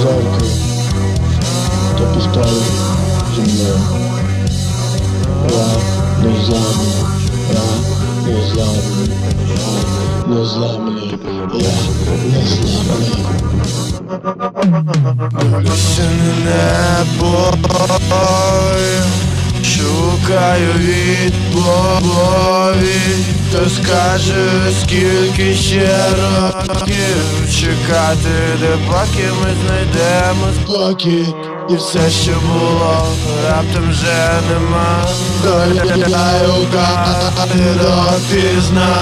Зеркало, то повторюй зі. Я не зламний, я не зламний, я не зламний. Осінь небо Шукаю відповідь Хто скаже, скільки ще років? Чекати, де поки ми знайдемо спокій. І все, що було, раптом вже нема. Доляю карти допізна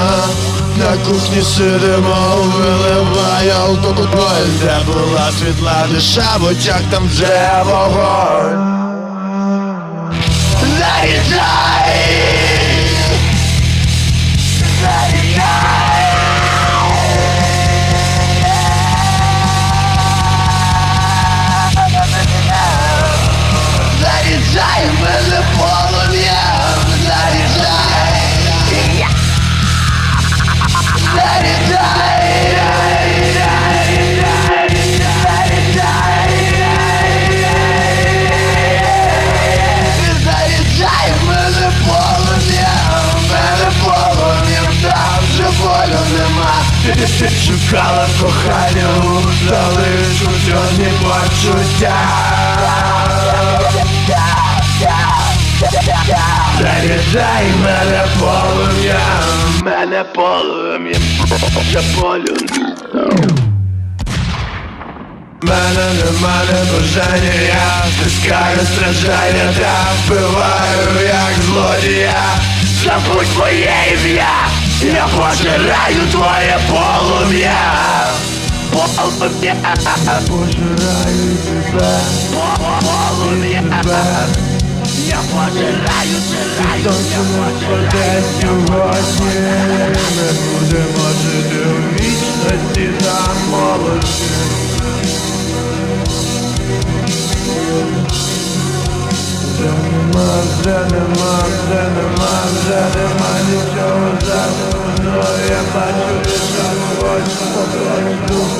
на кухні сидимо, виливає алкоголь Де була світла душа, в очах там вже вогонь! Заряджай Шукала кохання, залишуть одні почуття. Заряджай мене полум'ям, мене полум'ям, я полю. Мене нема бажання, я стискаю страждання та вбиваю як злодія. Забудь моє ім'я, я пожираю твоє полум'я. Полум'я, пожираю тебе, полум'я. Я пожираю, жираю, я пожираю сьогодні Ми будемо жити у вічності та молоді. Вже нема, вже нема, вже нема, вже нема нічого Я бачу лише огонь, поплачу,